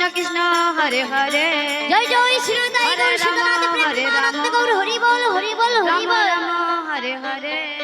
Krishna Krishna Hare Hare. জয় জয় শ্রীদাই Gour সুখনাথ প্রেম আনন্দ Gour Hari বল Hari বল Hari বল। Hare Hare.